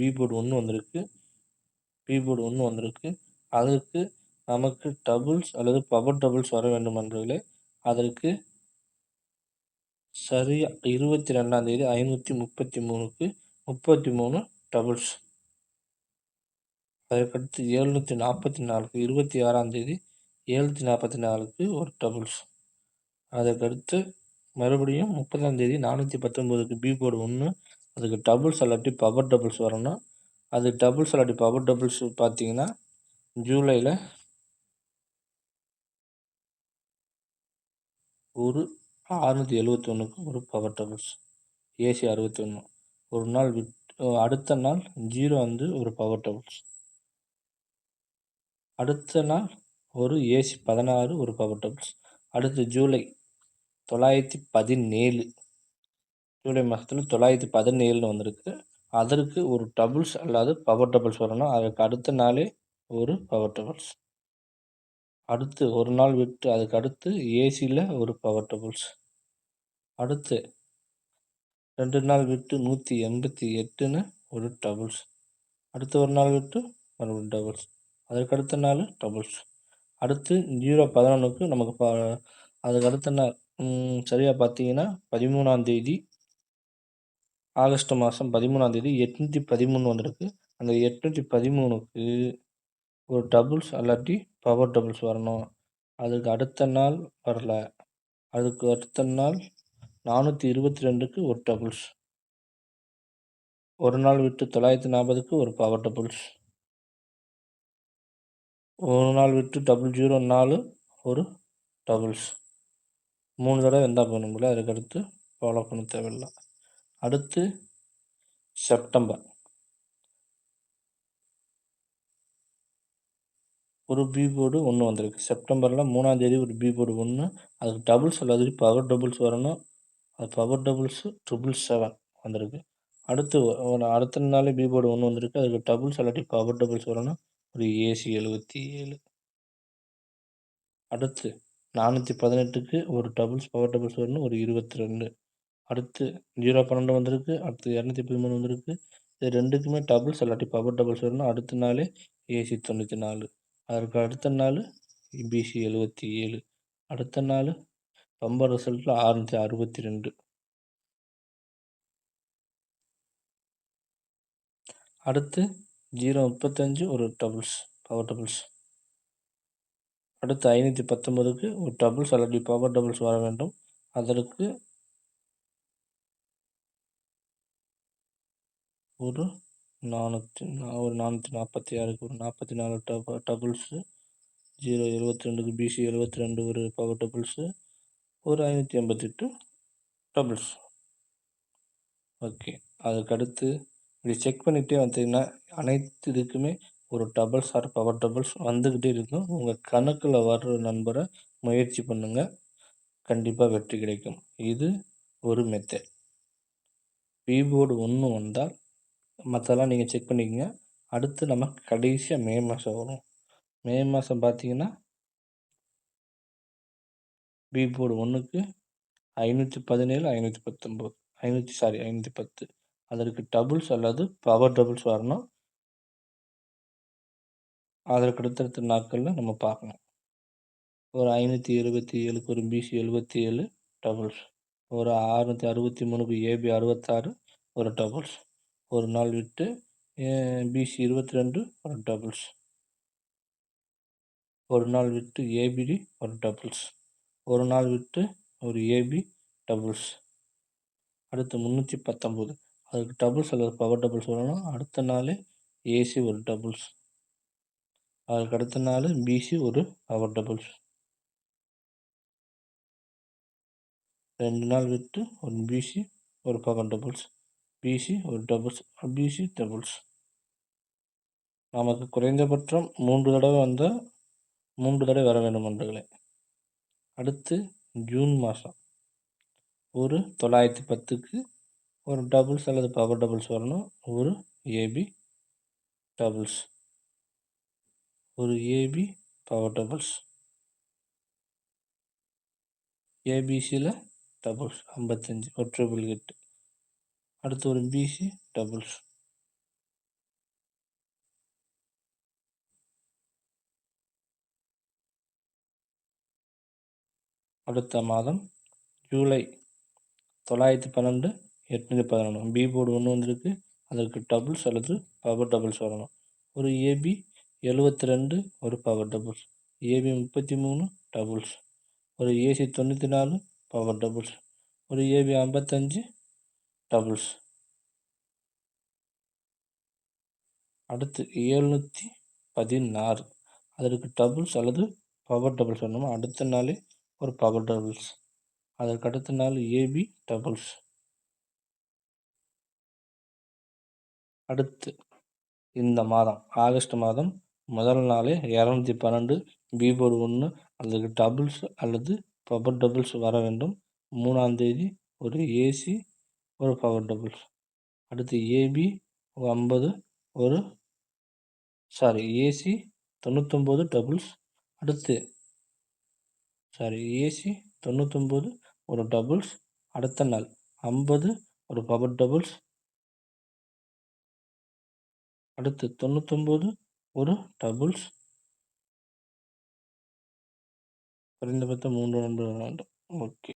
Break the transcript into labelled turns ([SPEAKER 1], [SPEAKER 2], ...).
[SPEAKER 1] B board ஒன்று வந்திருக்கு. B board ஒன்று வந்திருக்கு. அதற்கு நமக்கு டபுள்ஸ் அல்லது பவர் டபுள்ஸ் வர வேண்டும் என்றாலே அதற்கு சரியாக இருபத்தி ரெண்டாம் தேதி ஐநூற்றி முப்பத்தி மூணுக்கு முப்பத்தி மூணு டபுள்ஸ் அதற்கடுத்து எழுநூற்றி நாற்பத்தி நாலுக்கு இருபத்தி ஆறாம் தேதி ஏழ்நூற்றி நாற்பத்தி நாலுக்கு ஒரு டபுள்ஸ் அதற்கடுத்து மறுபடியும் முப்பதாம் தேதி நானூற்றி பத்தொம்போதுக்கு பி போர்டு ஒன்று அதுக்கு டபுள்ஸ் அல்லாட்டி பவர் டபுள்ஸ் வரணும் அது டபுள்ஸ் அல்லாட்டி பவர் டபுள்ஸ் பார்த்தீங்கன்னா ஜூலையில் ஒரு அறுநூற்றி எழுபத்தொன்றுக்கு ஒரு பவர் டபுள்ஸ் ஏசி அறுபத்தி ஒன்று ஒரு நாள் விட் அடுத்த நாள் ஜீரோ வந்து ஒரு பவர் டபுள்ஸ் அடுத்த நாள் ஒரு ஏசி பதினாறு ஒரு பவர் டபுள்ஸ் அடுத்து ஜூலை தொள்ளாயிரத்தி பதினேழு. ஜூலை மாதத்தில் தொள்ளாயிரத்தி பதினேழுன்னு வந்திருக்கு. அதற்கு ஒரு டபுள்ஸ் அல்லாது பவர் டபுள்ஸ் வரணும். அதுக்கு அடுத்த நாளே ஒரு பவர் டபுள்ஸ் அடுத்து ஒரு நாள் விட்டு அதுக்கு அடுத்து ஏசியில் ஒரு பவர் டபுள்ஸ் அடுத்து ரெண்டு நாள் விட்டு நூற்றி எண்பத்தி எட்டுன்னு ஒரு டபுள்ஸ் அடுத்து ஒரு நாள் விட்டு மறுபடியும் டபுள்ஸ் அதற்கு அடுத்த நாள் டபுள்ஸ் அடுத்து ஜீரோ பதினொன்றுக்கு நமக்கு ப அதுக்கு அடுத்த நாள் சரியாக பார்த்தீங்கன்னா பதிமூணாம் தேதி ஆகஸ்ட் மாதம் பதிமூணாம் தேதி எட்நூற்றி பதிமூணு வந்திருக்கு. அந்த எட்நூற்றி பதிமூணுக்கு ஒரு டபுள்ஸ் அல்லாட்டி பவர் டபுள்ஸ் வரணும். அதுக்கு அடுத்த நாள் வரல. அதுக்கு அடுத்த நாள் நானூற்றி இருபத்தி ரெண்டுக்கு ஒரு டபுள்ஸ் ஒரு நாள் விட்டு தொள்ளாயிரத்தி நாற்பதுக்கு ஒரு பவர் டபுள்ஸ் ஒரு நாள் விட்டு டபுள் ஜீரோ நாலு ஒரு டபுள்ஸ் மூணு தடவை இருந்தால் போகணுங்களா அதுக்கடுத்து ஃபாலோ பண்ண தேவையில்லை. அடுத்து செப்டம்பர். ஒரு பி போர்டு ஒன்று வந்திருக்கு. செப்டம்பரில் மூணாந்தேதி ஒரு பி போர்டு ஒன்று அதுக்கு டபுள்ஸ் அல்லது பவர் டபுள்ஸ் வரணும். அது பவர் டபுள்ஸு ட்ரிபிள் செவன் வந்திருக்கு. அடுத்து அடுத்த நாளே பி போர்டு ஒன்று வந்திருக்கு. அதுக்கு டபுள்ஸ் இல்லாட்டி பவர் டபுள்ஸ் வரணும். ஒரு ஏசி எழுபத்தி ஏழு. அடுத்து நானூற்றி பதினெட்டுக்கு ஒரு டபுள்ஸ் பவர் டபுள்ஸ் வரணும். ஒரு இருபத்தி ரெண்டு. அடுத்து ஜீரோ பன்னெண்டு வந்திருக்கு அடுத்து இரநூத்தி பதிமூணு வந்திருக்கு. இது ரெண்டுக்குமே டபுள்ஸ் இல்லாட்டி பவர் டபுள்ஸ் வரணும் அடுத்த நாளே ஏசி தொண்ணூற்றி நாலு. அதற்கு அடுத்த நாள் பிசி எழுபத்தி ஏழு. அடுத்த நாள் பம்பர் ரிசல்ட்டில் ஆறுநூற்றி அறுபத்தி ரெண்டு. அடுத்து ஜீரோ முப்பத்தஞ்சு ஒரு டபுள்ஸ் பவர் டபுள்ஸ் அடுத்து ஐநூற்றி பத்தொம்பதுக்கு ஒரு டபுள்ஸ் அல்லது பவர் டபுள்ஸ் வர வேண்டும். அதற்கு ஒரு நானூற்றி ஒரு நானூற்றி நாற்பத்தி ஆறுக்கு ஒரு நாற்பத்தி நாலு டப டபுள்ஸு ஜீரோ எழுபத்தி ரெண்டுக்கு பிசி எழுபத்தி ரெண்டு ஒரு பவர் டபுள்ஸு ஒரு ஐநூற்றி எண்பத்தெட்டு டபுள்ஸ் ஓகே அதுக்கடுத்து இப்படி செக் பண்ணிகிட்டே வந்தீங்கன்னா அனைத்து இதுக்குமே ஒரு டபுள்ஸ் ஆர் பவர் டபுள்ஸ் வந்துக்கிட்டே இருக்கும். உங்கள் கணக்கில் வர்ற நண்பரை முயற்சி பண்ணுங்கள் கண்டிப்பாக வெற்றி கிடைக்கும். இது ஒரு மெத்தட் கீபோர்டு ஒன்று வந்தால் மற்றதெல்லாம் நீங்கள் செக் பண்ணிக்கோங்க. அடுத்து நம்ம கடைசியாக மே மாதம் வரும். மே மாதம் பார்த்தீங்கன்னா பி போர்டு ஒன்றுக்கு ஐநூற்றி பதினேழு ஐநூற்றி பத்தொம்போது ஐநூற்றி சாரி ஐநூற்றி பத்து. அதற்கு டபுள்ஸ் அல்லது பவர் டபுள்ஸ் வரணும். அதற்கு அடுத்தடுத்த நாட்களில் நம்ம பார்க்கணும். ஒரு ஐநூற்றி எழுபத்தி ஏழுக்கு ஒரு பிசி எழுபத்தி ஏழு டபுள்ஸ் ஒரு அறுநூற்றி அறுபத்தி மூணுக்கு ஏபி அறுபத்தாறு ஒரு டபுள்ஸ் ஒரு நாள் விட்டு பிசி இருபத்தி ரெண்டு ஒரு டபுள்ஸ் ஒரு நாள் விட்டு ஏபிடி ஒரு டபுள்ஸ் ஒரு நாள் விட்டு ஒரு ஏபி டபுள்ஸ் அடுத்து முந்நூற்றி பத்தொம்போது அதுக்கு டபுள்ஸ் அல்லது பவர் டபுள்ஸ் வரணும் அடுத்த நாள் ஏசி ஒரு டபுள்ஸ் அதுக்கு அடுத்த நாள் பிசி ஒரு பவர் டபுள்ஸ் ரெண்டு நாள் விட்டு ஒரு பிசி ஒரு பவர் டபுள்ஸ் பிசி ஒரு டபுள்ஸ் பிசி டபுள்ஸ் நமக்கு குறைந்தபட்சம் மூன்று தடவை வந்தால் மூன்று தடவை வர வேண்டும் நண்பர்களே. அடுத்து ஜூன் மாதம் ஒரு தொள்ளாயிரத்தி பத்துக்கு ஒரு டபுள்ஸ் அல்லது பவர் டபுள்ஸ் வரணும். ஒரு ஏபி டபுள்ஸ் ஒரு ஏபி பவர் டபுள்ஸ் ஏபிசியில் டபுள்ஸ் ஐம்பத்தஞ்சு ஒரு ட்ரிபிள் எட்டு அடுத்து ஒரு பிசி டபுள்ஸ் அடுத்த மாதம் ஜூலை தொள்ளாயிரத்தி பன்னெண்டு எட்நூத்தி பதினொன்று பி போர்டு ஒன்று வந்திருக்கு. அதற்கு டபுள்ஸ் அல்லது பவர் டபுள்ஸ் வரணும். ஒரு ஏபி எழுபத்தி ரெண்டு ஒரு பவர் டபுள்ஸ் ஏபி முப்பத்தி மூணு டபுள்ஸ் ஒரு ஏசி தொண்ணூற்றி நாலு பவர் டபுள்ஸ் ஒரு ஏபி ஐம்பத்தஞ்சு டபுள்ஸ் அடுத்து ஏழ்நூற்றி பதினாறு. அதற்கு டபுள்ஸ் அல்லது பவர் டபுள்ஸ் வரணும் அடுத்த நாளே ஒரு பவர் டபுள்ஸ் அதற்கு அடுத்த நாள் ஏபி டபுள்ஸ் அடுத்து இந்த மாதம் ஆகஸ்ட் மாதம் முதல் நாளே இரநூத்தி பன்னெண்டு பீபோர்டு ஒன்று அதுக்கு டபுள்ஸ் அல்லது பவர் டபுள்ஸ் வர வேண்டும். மூணாம் தேதி ஒரு ஏசி ஒரு பவர் டபுள்ஸ் அடுத்து ஏபி ஐம்பது ஒரு சாரி ஏசி தொண்ணூத்தொம்பது டபுள்ஸ் அடுத்து சாரி ஏசி தொண்ணூத்தொம்பது ஒரு டபுள்ஸ் அடுத்த நாள் ஐம்பது ஒரு பவர் டபுள்ஸ் அடுத்து தொண்ணூத்தொம்பது ஒரு டபுள்ஸ் குறைந்தபட்சம் மூன்று நண்பர்கள் வேண்டும். ஓகே